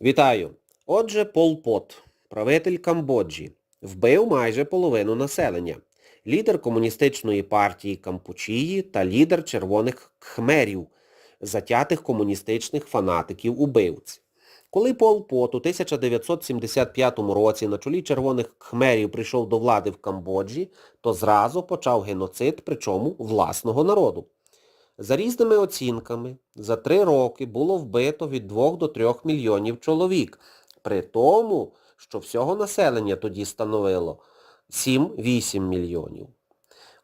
Вітаю! Отже, Пол Пот, правитель Камбоджі, вбив майже половину населення. Лідер комуністичної партії Кампучії та лідер червоних кхмерів, затятих комуністичних фанатиків-убивць. Коли Пол Пот у 1975 році на чолі червоних кхмерів прийшов до влади в Камбоджі, то зразу почав геноцид, причому власного народу. За різними оцінками, за три роки було вбито від 2 до 3 мільйонів чоловік, при тому, що всього населення тоді становило 7-8 мільйонів.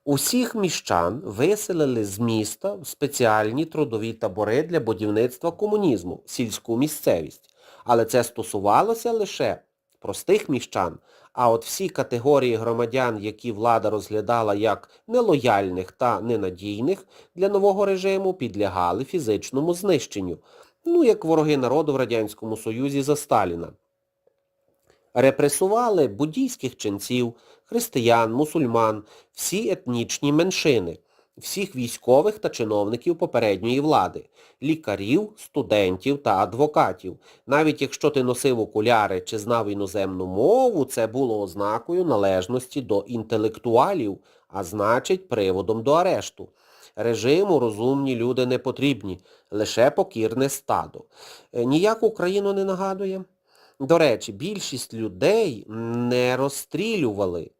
Усіх міщан виселили з міста в спеціальні трудові табори для будівництва комунізму, сільську місцевість. Але це стосувалося лише простих міщан, а от всі категорії громадян, які влада розглядала як нелояльних та ненадійних для нового режиму, підлягали фізичному знищенню, ну як вороги народу в Радянському Союзі за Сталіна. Репресували буддійських ченців, християн, мусульман, всі етнічні меншини, всіх військових та чиновників попередньої влади, лікарів, студентів та адвокатів. Навіть якщо ти носив окуляри чи знав іноземну мову, це було ознакою належності до інтелектуалів, а значить приводом до арешту. Режиму розумні люди не потрібні, лише покірне стадо. Е, Ніяку Україну не нагадує? До речі, більшість людей не розстрілювали,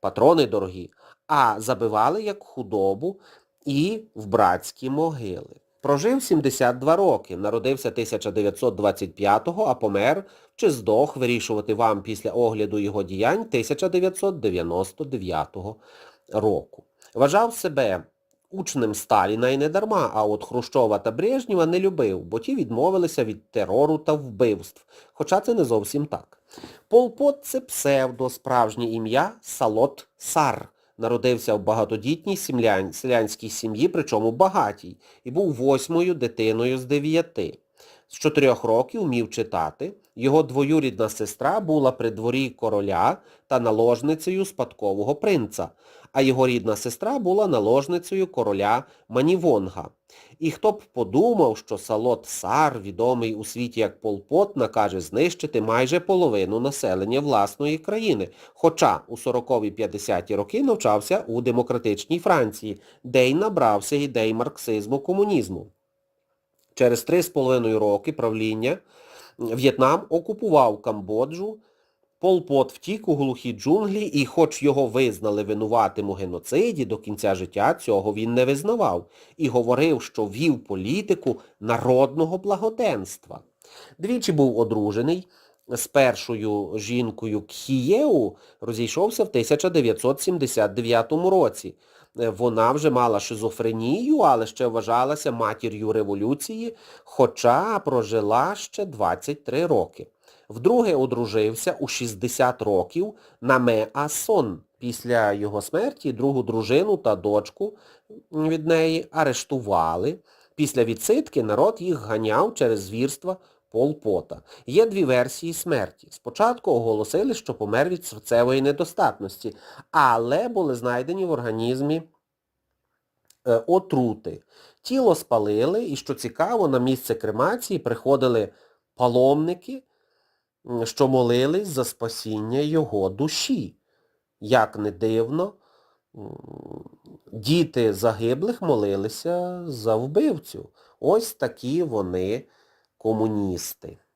патрони дорогі, а забивали як худобу і в братські могили. Прожив 72 роки, народився 1925-го, а помер чи здох вирішувати вам після огляду його діянь 1999 року. Вважав себе учнем Сталіна і не дарма, а от Хрущова та Брежнєва не любив, бо ті відмовилися від терору та вбивств. Хоча це не зовсім так. Пол Пот – це псевдо, справжнє ім'я Салот Сар. Народився в багатодітній сімлян- селянській сім'ї, причому багатій, і був восьмою дитиною з дев'яти. З чотирьох років вмів читати. Його двоюрідна сестра була при дворі короля та наложницею спадкового принца, а його рідна сестра була наложницею короля Манівонга. І хто б подумав, що Салот Сар, відомий у світі як Пол Пот, накаже знищити майже половину населення власної країни, хоча у 40-50-ті роки навчався у демократичній Франції, де й набрався ідей марксизму комунізму. Через три з половиною роки правління В'єтнам окупував Камбоджу, Полпот втік у глухі джунглі і хоч його визнали винуватим у геноциді, до кінця життя цього він не визнавав і говорив, що вів політику народного благоденства. Двічі був одружений, з першою жінкою Кхієу розійшовся в 1979 році. Е, Вона вже мала шизофренію, але ще вважалася матір'ю революції, хоча прожила ще 23 роки. Вдруге одружився у 60 років на Ме Асон. Після його смерті другу дружину та дочку від неї арештували. Після відсидки народ їх ганяв через звірства Пол Пота. Є дві версії смерті. Спочатку оголосили, що помер від серцевої недостатності, але були знайдені в організмі е, отрути. Тіло спалили і, що цікаво, на місце кремації приходили паломники, що молились за спасіння його душі. Як не дивно, діти загиблих молилися за вбивцю. Ось такі вони комуністи.